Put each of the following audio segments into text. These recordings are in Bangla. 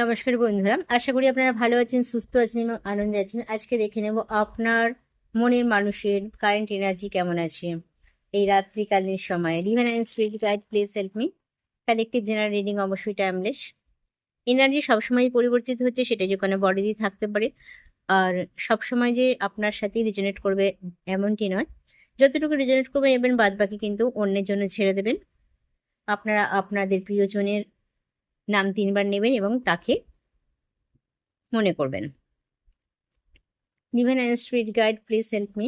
নমস্কার বন্ধুরা, আশা করি আপনারা ভালো আছেন, সুস্থ আছেন এবং আনন্দে আছেন। আজকে দেখে নেব আপনার মনের মানুষের কারেন্ট এনার্জি কেমন আছে। এই রাত্রিকালীন সময়ে divine and spirit guide please help me collective general reading অবশ্যই টাইমলেস এনার্জি সবসময় পরিবর্তিত হচ্ছে, সেটা যে কোনো বডিতেই থাকতে পারে। আর সবসময় যে আপনার সাথেই রিজনেট করবে এমনটি নয়। যতটুকু রিজনেট করবেন এবেন বাদ বাকি কিন্তু অন্যের জন্য ছেড়ে দেবেন। আপনারা, আপনাদের প্রিয়জনের নাম তিনবার নেবেন এবং তাকে মনে করবেন। Divine and street guide please help me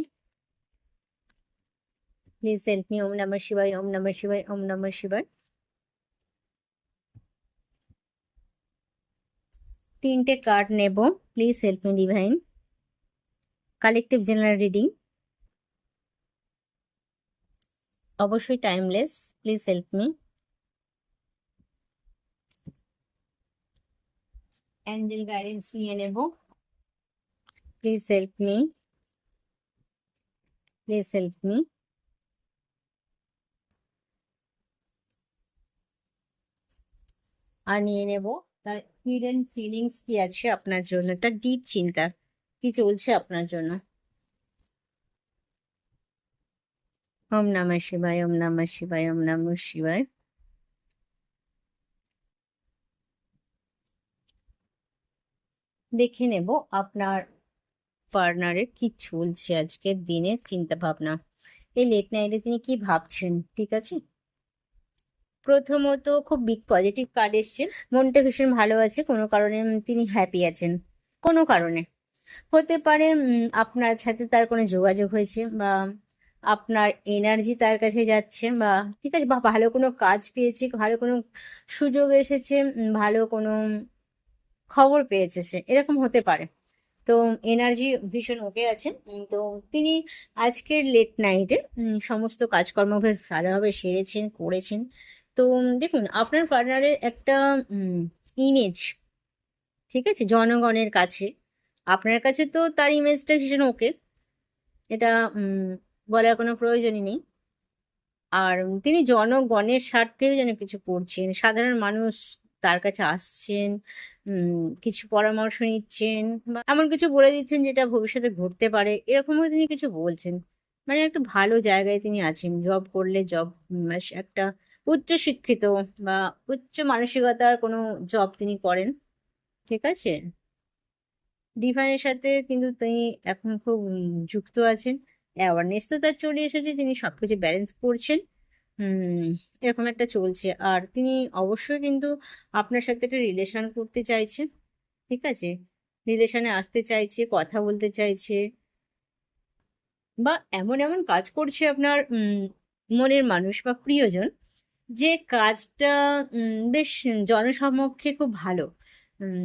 please help me ওম নমঃ শিবায় ওম নমঃ শিবায় ওম নমঃ শিবায় তিনটে কার্ড নেব please help me divine collective general reading অবশ্যই timeless please help me angel guidance নিয়ে নেব। Please help me please help me আর নিয়ে নেব। তার হিডেন ফিলিংস কি আছে আপনার জন্য? তার ডিপ চিন্তা। কি চলছে আপনার জন্য? ওম নমঃ শিবায়, ওম নমঃ শিবায়, ওম নমঃ শিবায়। দেখে নেব আপনার পার্টনারের কি চলছে আজকের দিনের চিন্তা ভাবনা এই লেট নাইটে তিনি কি ভাবছেন, ঠিক আছে? প্রথমত খুব বিগ পজিটিভ কার্ড এসছে। মনটা ভীষণ ভালো আছে, কোনো কারণে তিনি হ্যাপি আছেন। কোনো কারণে। হতে পারে আপনার সাথে তার কোনো যোগাযোগ হয়েছে বা আপনার এনার্জি তার কাছে যাচ্ছে বা, ঠিক আছে, বা ভালো কোনো কাজ পেয়েছে, ভালো কোনো সুযোগ এসেছে ভালো কোনো খবর পেয়েছে সে, এরকম হতে পারে। তো এনার্জি ভীষণ ওকে আছে। তো তিনি আজকের লেট নাইটে সমস্ত কাজকর্ম ভালোভাবে সেরেছেন, করেছেন। তো দেখুন, আপনার পার্টনারের একটা ইমেজ ঠিক আছে? জনগণের কাছে। আপনার কাছে তো তার ইমেজটা ভীষণ ওকে এটা বলার কোনো প্রয়োজনই নেই। আর তিনি জনগণের স্বার্থেও যেন কিছু করছেন, সাধারণ মানুষ তার কাছে আসছেন কিছু পরামর্শ নিচ্ছেন বা এমন কিছু বলে দিচ্ছেন যেটা ভবিষ্যতে ঘটতে পারে এরকমও তিনি কিছু বলছেন। মানে একটা ভালো জায়গায় তিনি আছেন। জব করলে জব একটা উচ্চ শিক্ষিত বা উচ্চ মানসিকতার কোনো জব তিনি করেন। ঠিক আছে? ডিভাইনের সাথে কিন্তু তিনি এখন খুব যুক্ত আছেন। অ্যাওয়ারনেস তো তার চলে এসেছে। তিনি সবকিছু ব্যালেন্স করছেন। এরকম একটা চলছে। আর তিনি অবশ্যই কিন্তু আপনার সাথে একটা রিলেশন করতে চাইছে, ঠিক আছে? রিলেশনে আসতে চাইছে, কথা বলতে চাইছে বা এমন এমন কাজ করছে আপনার মনের মানুষ বা প্রিয়জন যে কাজটা বেশ জনসমক্ষে খুব ভালো।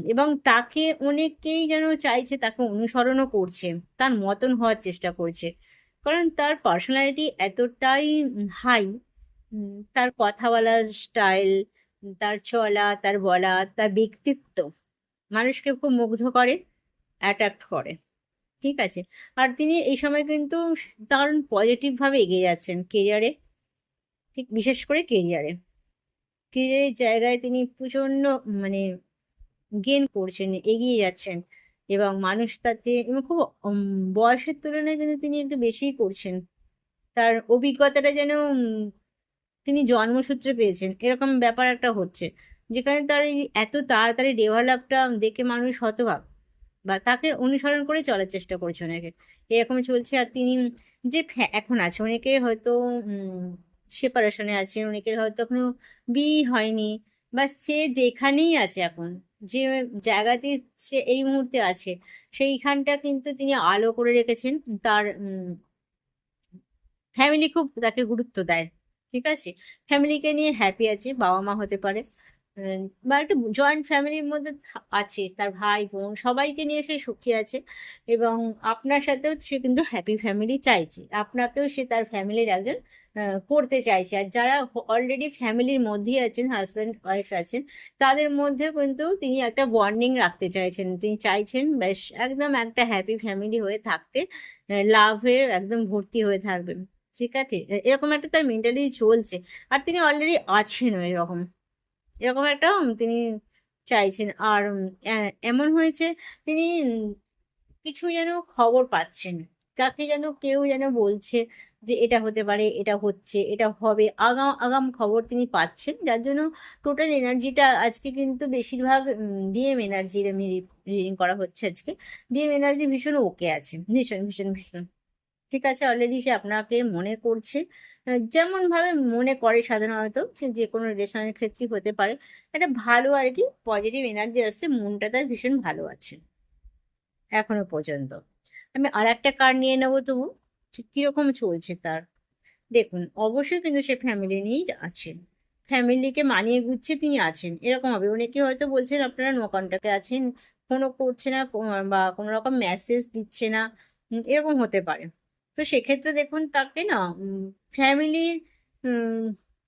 এবং তাকে অনেকেই যেন চাইছে, তাকে অনুসরণও করছে, তার মতন হওয়ার চেষ্টা করছে। কারণ তার পার্সোনালিটি এতটাই হাই তার কথা বলার স্টাইল, তার চলা, তার বলা, তার ব্যক্তিত্ব মানুষকে খুব মুগ্ধ করে অ্যাট্রাক্ট করে। ঠিক আছে? আর তিনি এই সময় কিন্তু দারুণ পজিটিভভাবে এগিয়ে যাচ্ছেন কেরিয়ারে ঠিক, বিশেষ করে কেরিয়ারে কেরিয়ারের জায়গায় তিনি প্রচণ্ড মানে গেন করছেন, এগিয়ে যাচ্ছেন এবং মানুষ তাতে এবং খুব বয়সের তুলনায় কিন্তু তিনি একটু বেশিই করছেন। তার অভিজ্ঞতাটা যেন তিনি জন্মসূত্রে পেয়েছেন। এরকম ব্যাপার একটা হচ্ছে। যেখানে তার এই এত তাড়াতাড়ি ডেভেলপটা দেখে মানুষ হতভাগ বা তাকে অনুসরণ করে চলার চেষ্টা করছে অনেকে। এরকম চলছে আর তিনি যে এখন আছে, অনেকে হয়তো সেপারেশনে আছে, অনেকের হয়তো এখনও বিয়ে হয়নি বা সে যেখানেই আছে এখন, যে জায়গাতে সে এই মুহূর্তে আছে, সেইখানটা কিন্তু তিনি আলো করে রেখেছেন। তার ফ্যামিলি খুব তাকে গুরুত্ব দেয়। ঠিক আছে? ফ্যামিলিকে নিয়ে হ্যাপি আছে বাবা মা হতে পারে। বা একটা জয়েন্ট ফ্যামিলির মধ্যে আছে, তার ভাই, বোন, সবাইকে নিয়ে সে সুখী আছে এবং আপনার সাথেও সে কিন্তু হ্যাপি ফ্যামিলি চাইছে। আপনাকেও সে তার ফ্যামিলির একজন করতে চাইছে। আর যারা অলরেডি ফ্যামিলির মধ্যেই আছেন হাজব্যান্ড ওয়াইফ আছেন, তাদের মধ্যে কিন্তু তিনি একটা বন্ডিং রাখতে চাইছেন। তিনি চাইছেন বেশ একদম একটা হ্যাপি ফ্যামিলি হয়ে থাকতে লাভে একদম ভর্তি হয়ে থাকবেন। ঠিক আছে? এরকম একটা তার মেন্টালি চলছে। আর তিনি অলরেডি আছেন এরকম এরকম একটা তিনি চাইছেন। আর এমন হয়েছে, তিনি কিছু যেন খবর পাচ্ছেন। তাকে যেন কেউ যেন বলছে যে, এটা হতে পারে, এটা হচ্ছে, এটা হবে। আগাম আগাম খবর তিনি পাচ্ছেন। যার জন্য টোটাল এনার্জিটা আজকে কিন্তু বেশিরভাগ ডিএম এনার্জির আমি রিডিং করা হচ্ছে আজকে। ডিএম এনার্জি ভীষণ ওকে আছে। ভীষণ ভীষণ ভীষণ। ঠিক আছে অলরেডি সে আপনাকে মনে করছে। আহ, যেমন ভাবে মনে করে সাধারণত যে কোনো রিলেশনের ক্ষেত্রে হতে পারে। একটা ভালো আর কি পজিটিভ এনার্জি আসছে মনটা তার ভীষণ ভালো আছে। এখনও পর্যন্ত। আমি আর একটা কার্ড নিয়ে নেব তবু ঠিক কীরকম চলছে তার? দেখুন অবশ্যই কিন্তু সে ফ্যামিলি নিয়েই আছে। ফ্যামিলিকে মানিয়ে গুছিয়ে তিনি আছেন। এরকম হবে। অনেকে হয়তো বলছেন আপনারা নো আছেন। ফোনও করছে না বা কোনো রকম মেসেজ দিচ্ছে না। এরকম হতে পারে। তো সেক্ষেত্রে দেখুন তাকে না ফ্যামিলি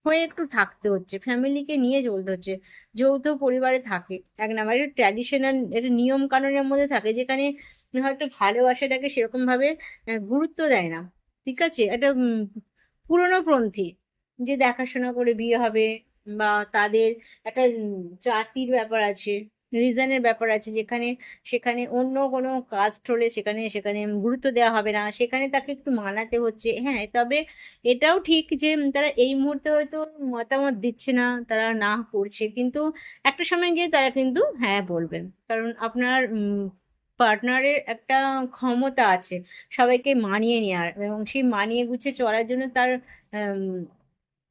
হয়ে একটু থাকতে হচ্ছে ফ্যামিলিকে নিয়ে চলতে হচ্ছে যৌথ পরিবারে থাকে। এক নাম্বার ট্র্যাডিশনাল একটা নিয়ম কানুনের মধ্যে থাকে যেখানে হয়তো ভালোবাসাটাকে সেরকম ভাবে গুরুত্ব দেয় না। ঠিক আছে? একটা উম, পুরনো পন্থী যে দেখাশোনা করে বিয়ে হবে বা তাদের একটা জাতির ব্যাপার আছে। রিজনের ব্যাপার আছে যেখানে, সেখানে অন্য কোনো কাস্ট হলে সেখানে সেখানে গুরুত্ব দেওয়া হবে না। সেখানে তাকে একটু মানাতে হচ্ছে। হ্যাঁ তবে এটাও ঠিক যে তারা এই মুহূর্তে হয়তো মতামত দিচ্ছে না, তারা না করছে। কিন্তু একটা সময় গিয়ে তারা কিন্তু হ্যাঁ বলবেন কারণ আপনার পার্টনারের একটা ক্ষমতা আছে সবাইকে মানিয়ে নেওয়ার এবং সেই মানিয়ে গুছিয়ে চলার জন্য তার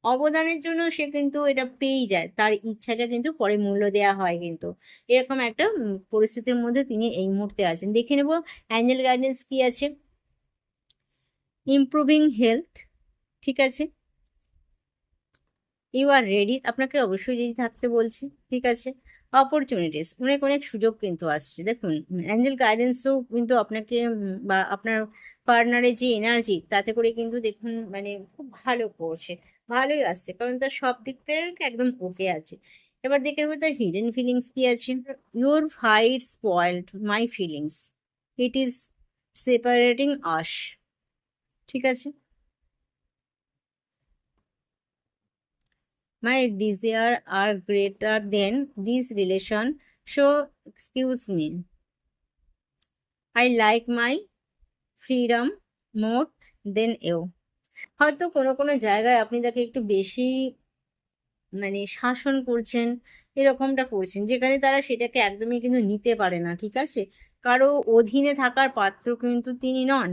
অবদানের জন্য সে কিন্তু এটা পেয়েই যায়। তার ইচ্ছাটা কিন্তু পরে মূল্য দেয়া হয় কিন্তু। এরকম একটা পরিস্থিতির মধ্যে তিনি এই মুহূর্তে আছেন। দেখে নেব অ্যাঞ্জেল গাইডেন্স কি আছে? ইমপ্রুভিং হেলথ ঠিক আছে? ইউ আর রেডি আপনাকে অবশ্যই রেডি থাকতে বলছি, ঠিক আছে? অপরচুনিটিস অনেক অনেক সুযোগ কিন্তু আসছে। দেখুন অ্যাঞ্জেল গাইডেন্সও কিন্তু আপনাকে, বা আপনার পার্টনারের যে এনার্জি তাতে করে কিন্তু দেখুন মানে খুব ভালো করছে, ভালোই আসছে, কারণ তার সব দিক থেকে একদম ওকে আছে। এবার দেখে নেব তার হিডেন ফিলিংস কি আছে। Your fight spoiled my feelings it is separating us ঠিক আছে? My desire are greater than this relation, so excuse me. I like my freedom more than you. হয়তো কোনো কোনো জায়গায় আপনি তাকে একটু বেশি মানে শাসন করছেন এরকমটা করছেন যেখানে তারা সেটাকে একদমই কিন্তু নিতে পারে না ঠিক আছে কারও অধীনে থাকার পাত্র কিন্তু তিনি নন।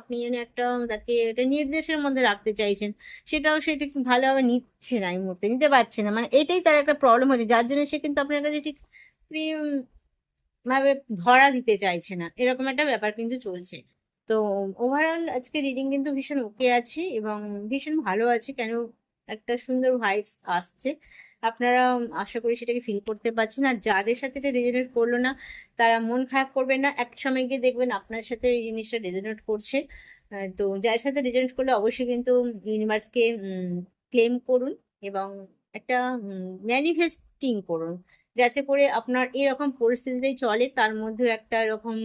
আপনি যেন একটা তাকে একটা নির্দেশের মধ্যে রাখতে চাইছেন, সেটাও সেটা ভালোভাবে নিচ্ছে না এই মুহূর্তে, নিতে পারছে না। মানে এটাই তার একটা প্রবলেম হচ্ছে, যার জন্য সে কিন্তু আপনার কাছে ঠিক ভাবে ধরা দিতে চাইছে না। এরকম একটা ব্যাপার কিন্তু চলছে। তো ওভারঅল আজকে রিডিং কিন্তু ভীষণ ওকে আছে এবং ভীষণ ভালো আছে, কেন একটা সুন্দর ভাইবস আসছে। আপনারা আশা করি সেটাকে ফিল করতে পারছেন। আর যাদের সাথে এটা রেজোনেট করল না, তারা মন খারাপ করবে না। এক সময় গিয়ে দেখবেন আপনার সাথে এই জিনিসটা রেজোনেট করছে। তো যার সাথে রেজোনেট করলে অবশ্যই কিন্তু ইউনিভার্সকে ক্লেম করুন এবং একটা ম্যানিফেস্টিং করুন। যাতে করে আপনার এরকম পরিস্থিতিতেই চলে, তার মধ্যে একটা এরকম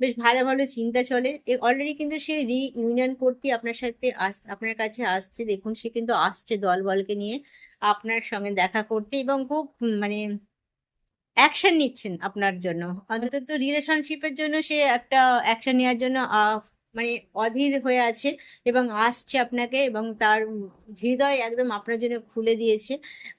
বেশ ভালো ভালো চিন্তা চলে। অলরেডি কিন্তু সে রিইউনিয়ন করতে আপনার সাথে আপনার কাছে আসছে। দেখুন, সে কিন্তু আসছে দল বলকে নিয়ে আপনার সঙ্গে দেখা করতে এবং খুব মানে অ্যাকশন নিচ্ছেন আপনার জন্য। অন্তত রিলেশনশিপের জন্য সে একটা অ্যাকশন নেওয়ার জন্য মানে অধীর হয়ে আছে এবং আসছে আপনাকে এবং তার হৃদয় একদম আপনার জন্য খুলে দিয়েছে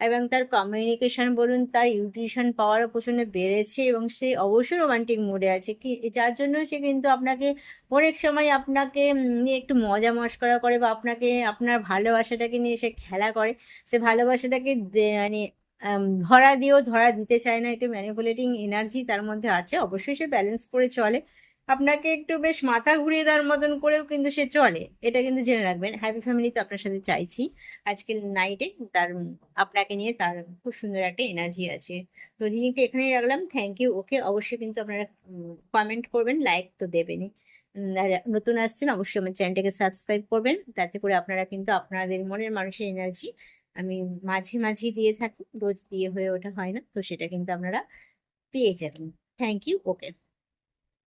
এবং তার কমিউনিকেশন বলুন, তার ইউটিউশন পাওয়ারও প্রচণ্ড বেড়েছে এবং সে অবশ্যই রোমান্টিক মোডে আছে। কি, যার জন্য সে কিন্তু আপনাকে অনেক সময় আপনাকে নিয়ে একটু মজা মস্করা করে বা আপনাকে, আপনার ভালোবাসাটাকে নিয়ে সে খেলা করে। সে ভালোবাসাটাকে মানে ধরা দিয়েও ধরা দিতে চায় না। একটু ম্যানিপুলেটিং এনার্জি তার মধ্যে আছে। অবশ্যই সে ব্যালেন্স করে চলে। আপনাকে একটু বেশ মাথা ঘুরিয়ে দেওয়ার মতন করেও কিন্তু সে চলে। এটা কিন্তু জেনে রাখবেন। হ্যাপি ফ্যামিলি তো আপনার সাথে চাইছি। আজকের নাইটে তার, আপনাকে নিয়ে তার খুব সুন্দর একটা এনার্জি আছে। তো রিডিংটা এখানেই রাখলাম। থ্যাংক ইউ ওকে অবশ্যই কিন্তু আপনারা কমেন্ট করবেন লাইক তো দেবেনই। আর নতুন আসছেন, অবশ্যই আমার চ্যানেলটাকে সাবস্ক্রাইব করবেন। তাতে করে আপনারা কিন্তু আপনাদের মনের মানুষের এনার্জি আমি মাঝে মাঝে দিয়ে থাকি। রোজ দিয়ে হয়ে ওঠা হয় না। তো সেটা কিন্তু আপনারা পেয়ে যাবেন। Thank you okay